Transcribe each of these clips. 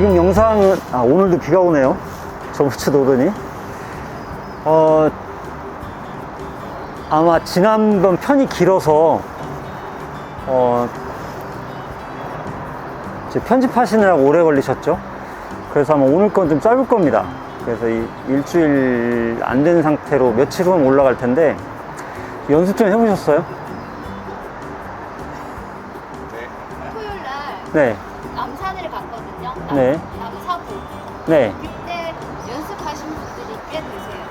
지금 영상은 아 오늘도 비가 오네요. 저번 주도 오더니 어 아마 지난번 편이 길어서 어 이제 편집하시느라고 오래 걸리셨죠. 그래서 아마 오늘 건 좀 짧을 겁니다. 그래서 이 일주일 안 된 상태로 며칠 후면 올라갈 텐데 연습 좀 해보셨어요? 토요일 날 네, 남산을 갔거든요. 남, 네. 남사부. 네. 그때 연습하신 분들이 꽤 되세요.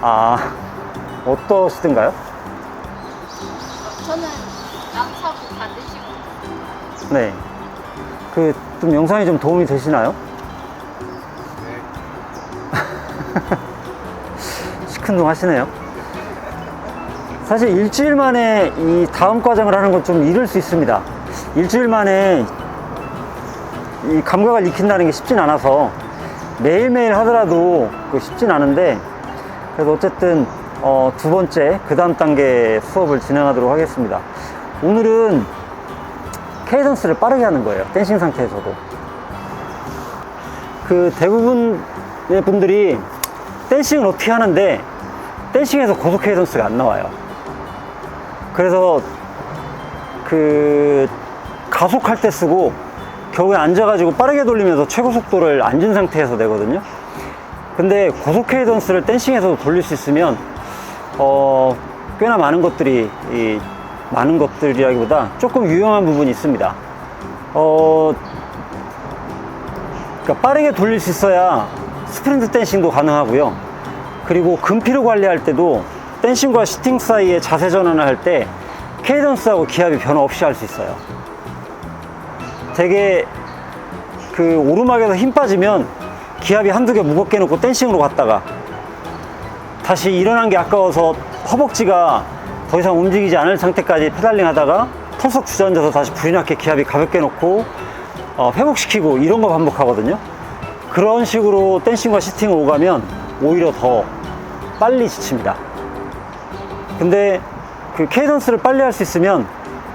아 어떠시던가요? 어, 저는 남사부 반드시 네. 그 좀 영상이 좀 도움이 되시나요? 시큰둥 하시네요. 사실 일주일 만에 이 다음 과정을 하는 건 좀 이를 수 있습니다. 일주일 만에 이 감각을 익힌다는 게 쉽진 않아서 매일매일 하더라도 그 쉽진 않은데 그래서 어쨌든 어, 두 번째 그 다음 단계 수업을 진행하도록 하겠습니다. 오늘은 케이던스를 빠르게 하는 거예요. 댄싱 상태에서도. 그 대부분의 분들이 댄싱을 어떻게 하는데 댄싱에서 고속 케이던스가 안 나와요. 그래서 그 가속할 때 쓰고 겨우에 앉아가지고 빠르게 돌리면서 최고 속도를 앉은 상태에서 내거든요. 근데 고속 케이던스를 댄싱에서도 돌릴 수 있으면 어, 꽤나 많은 것들이 이, 많은 것들이라기보다 조금 유용한 부분이 있습니다. 어, 그러니까 빠르게 돌릴 수 있어야 스프린트 댄싱도 가능하고요. 그리고 근피를 관리할 때도 댄싱과 시팅 사이에 자세 전환을 할 때 케이던스하고 기압이 변화 없이 할 수 있어요. 되게 그 오르막에서 힘 빠지면 기압이 한두 개 무겁게 놓고 댄싱으로 갔다가 다시 일어난 게 아까워서 허벅지가 더 이상 움직이지 않을 상태까지 페달링 하다가 털썩 주저앉아서 다시 나게 기압이 가볍게 놓고 어, 회복시키고 이런 거 반복하거든요. 그런 식으로 댄싱과 시팅을 오가면 오히려 더 빨리 지칩니다. 근데 그 케이던스를 빨리 할 수 있으면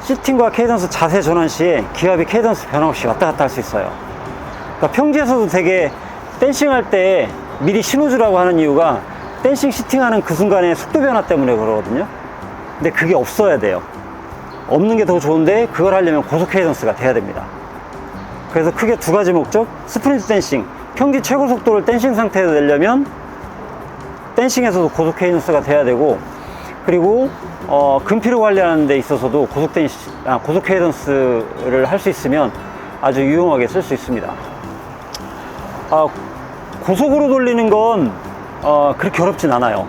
시팅과 케이던스 자세 전환 시에 기압이 케이던스 변화 없이 왔다 갔다 할 수 있어요. 그러니까 평지에서도 되게 댄싱 할 때 미리 신호주라고 하는 이유가 댄싱 시팅하는 그 순간에 속도 변화 때문에 그러거든요. 근데 그게 없어야 돼요. 없는 게 더 좋은데 그걸 하려면 고속 케이던스가 돼야 됩니다. 그래서 크게 두 가지 목적 스프린트 댄싱 평지 최고 속도를 댄싱 상태에서 내려면 댄싱에서도 고속 케이던스가 돼야 되고 그리고 어, 근피를 관리하는 데 있어서도 고속 댄싱 아, 고속 케이던스를 할 수 있으면 아주 유용하게 쓸 수 있습니다. 아, 고속으로 돌리는 건 어, 그렇게 어렵진 않아요.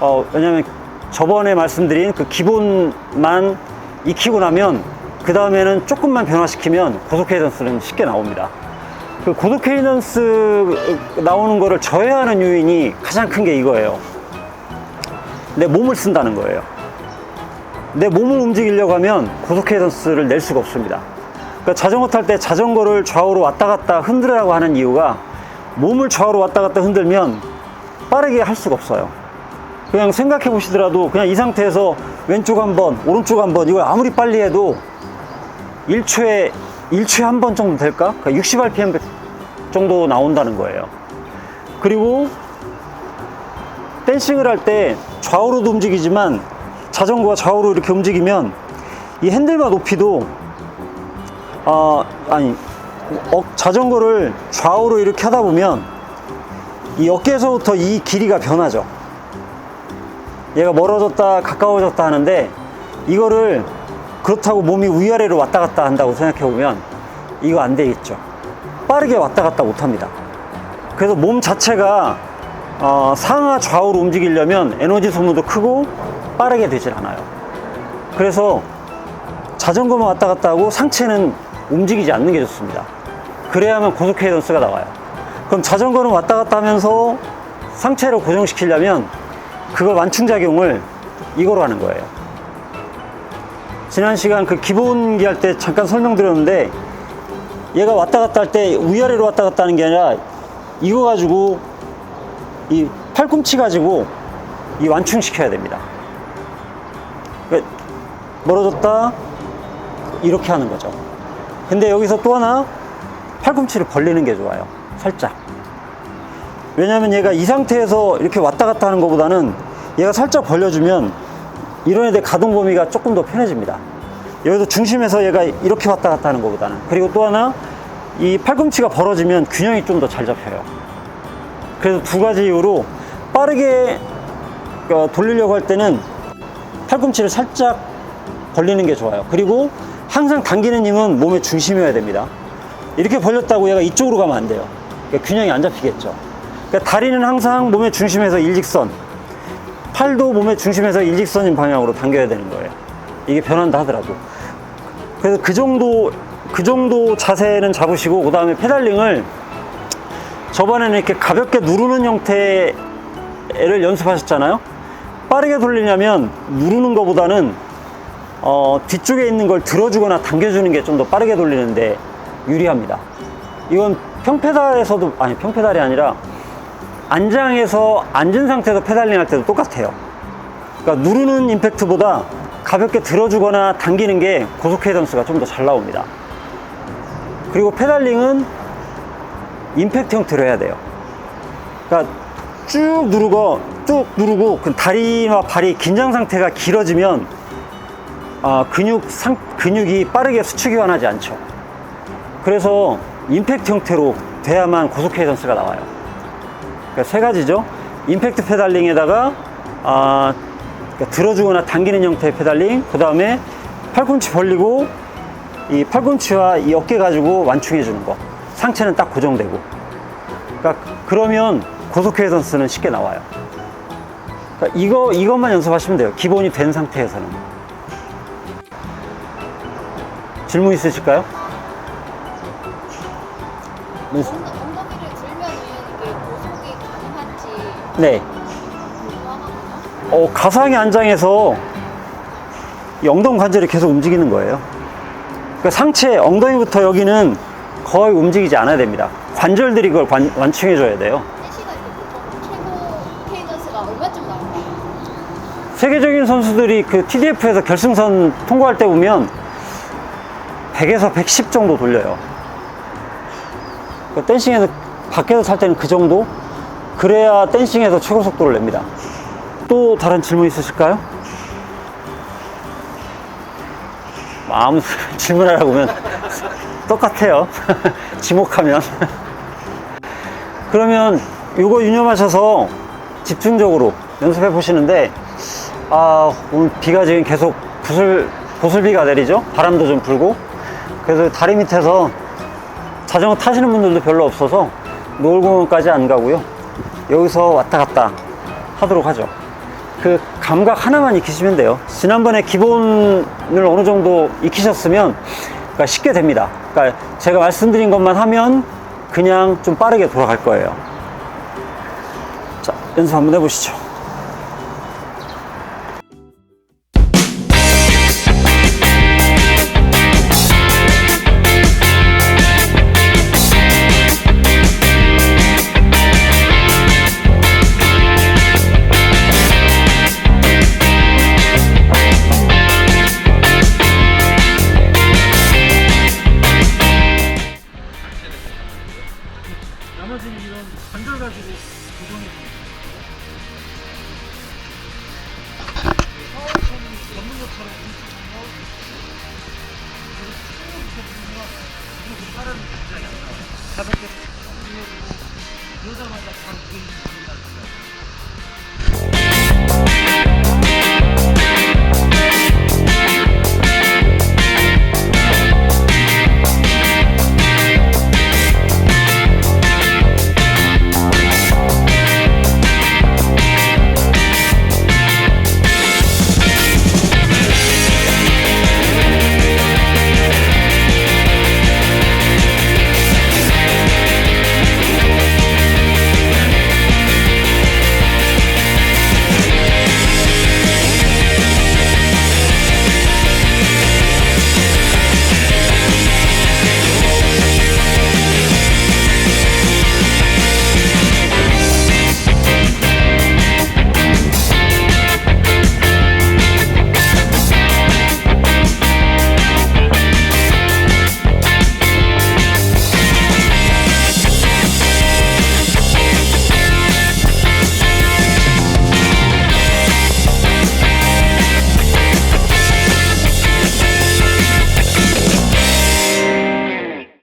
어, 왜냐면 저번에 말씀드린 그 기본만 익히고 나면 그 다음에는 조금만 변화시키면 고속 케이던스는 쉽게 나옵니다. 그 고속 케이던스 나오는 거를 저해하는 요인이 가장 큰 게 이거예요. 내 몸을 쓴다는 거예요. 내 몸을 움직이려고 하면 고속 케이던스를 낼 수가 없습니다. 그러니까 자전거 탈 때 자전거를 좌우로 왔다 갔다 흔들으라고 하는 이유가 몸을 좌우로 왔다 갔다 흔들면 빠르게 할 수가 없어요. 그냥 생각해 보시더라도 그냥 이 상태에서 왼쪽 한 번, 오른쪽 한 번, 이걸 아무리 빨리 해도 1초에, 1초에 한 번 정도 될까? 그러니까 60rpm 정도 나온다는 거예요. 그리고 댄싱을 할 때 좌우로도 움직이지만 자전거가 좌우로 이렇게 움직이면 이 핸들바 높이도 어, 아니 어, 자전거를 좌우로 이렇게 하다 보면 이 어깨에서부터 이 길이가 변하죠. 얘가 멀어졌다 가까워졌다 하는데 이거를 그렇다고 몸이 위아래로 왔다 갔다 한다고 생각해 보면 이거 안 되겠죠. 빠르게 왔다 갔다 못 합니다. 그래서 몸 자체가 어, 상하 좌우로 움직이려면 에너지 소모도 크고 빠르게 되질 않아요. 그래서 자전거만 왔다 갔다 하고 상체는 움직이지 않는 게 좋습니다. 그래야만 고속 케이던스가 나와요. 그럼 자전거는 왔다 갔다 하면서 상체를 고정시키려면 그걸 완충작용을 이거로 하는 거예요. 지난 시간 그 기본기 할 때 잠깐 설명드렸는데 얘가 왔다 갔다 할 때 위아래로 왔다 갔다 하는 게 아니라 이거 가지고 이 팔꿈치 가지고 이 완충시켜야 됩니다. 멀어졌다 이렇게 하는 거죠. 근데 여기서 또 하나 팔꿈치를 벌리는 게 좋아요. 살짝. 왜냐하면 얘가 이 상태에서 이렇게 왔다 갔다 하는 것보다는 얘가 살짝 벌려주면 이런 애들 가동 범위가 조금 더 편해집니다. 여기서 중심에서 얘가 이렇게 왔다 갔다 하는 것보다는. 그리고 또 하나, 이 팔꿈치가 벌어지면 균형이 좀 더 잘 잡혀요. 그래서 두 가지 이유로 빠르게 어, 돌리려고 할 때는 팔꿈치를 살짝 벌리는 게 좋아요. 그리고 항상 당기는 힘은 몸의 중심이어야 됩니다. 이렇게 벌렸다고 얘가 이쪽으로 가면 안 돼요. 그러니까 균형이 안 잡히겠죠. 그러니까 다리는 항상 몸의 중심에서 일직선, 팔도 몸의 중심에서 일직선인 방향으로 당겨야 되는 거예요. 이게 변한다 하더라도. 그래서 그 정도, 그 정도 자세는 잡으시고, 그 다음에 페달링을 저번에는 이렇게 가볍게 누르는 형태를 연습하셨잖아요. 빠르게 돌리려면 누르는 것보다는 어, 뒤쪽에 있는 걸 들어주거나 당겨주는 게 좀 더 빠르게 돌리는데 유리합니다. 이건 평페달에서도, 아니, 평페달이 아니라 안장에서 앉은 상태에서 페달링 할 때도 똑같아요. 그러니까 누르는 임팩트보다 가볍게 들어주거나 당기는 게 고속 케이던스가 좀 더 잘 나옵니다. 그리고 페달링은 임팩트 형태로 해야 돼요. 그러니까 쭉 누르고 쭉 누르고 그 다리와 발이 긴장 상태가 길어지면 아, 근육 상, 근육이 빠르게 수축이 완하지 않죠. 그래서 임팩트 형태로 돼야만 고속 케이던스가 나와요. 그러니까 세 가지죠. 임팩트 페달링에다가 아, 그러니까 들어주거나 당기는 형태의 페달링, 그 다음에 팔꿈치 벌리고 이 팔꿈치와 이 어깨 가지고 완충해 주는 거. 상체는 딱 고정되고. 그러니까 그러면 고속 케이던스는 쉽게 나와요. 그러니까 이거 이것만 연습하시면 돼요. 기본이 된 상태에서는. 질문 있으실까요? 네. 엉- 엉덩이를 들면 이게 고속이 가능한지 네. 궁금하거든요. 어, 가상의 안장에서 이 엉덩이 관절이 계속 움직이는 거예요. 그러니까 상체, 엉덩이부터 여기는 거의 움직이지 않아야 됩니다. 관절들이 그걸 관- 완충해줘야 돼요. 1시간 때 보통 최고 케이던스가 얼마쯤 나올까요? 세계적인 선수들이 그 TDF에서 결승선 통과할 때 보면 100에서 110 정도 돌려요. 그 댄싱에서 밖에서 탈 때는 그 정도? 그래야 댄싱에서 최고 속도를 냅니다. 또 다른 질문 있으실까요? 아무 질문하라고 하면 똑같아요. 지목하면. 그러면 이거 유념하셔서 집중적으로 연습해 보시는데 아 오늘 비가 지금 계속 부슬 보슬비가 내리죠 바람도 좀 불고 그래서 다리 밑에서 자전거 타시는 분들도 별로 없어서 노을공원까지 안 가고요. 여기서 왔다 갔다 하도록 하죠. 그 감각 하나만 익히시면 돼요. 지난번에 기본을 어느 정도 익히셨으면 그러니까 쉽게 됩니다. 그러니까 제가 말씀드린 것만 하면 그냥 좀 빠르게 돌아갈 거예요. 자 연습 한번 해보시죠 걷는 것처럼 움직이는 거 그리고 쭉 이렇게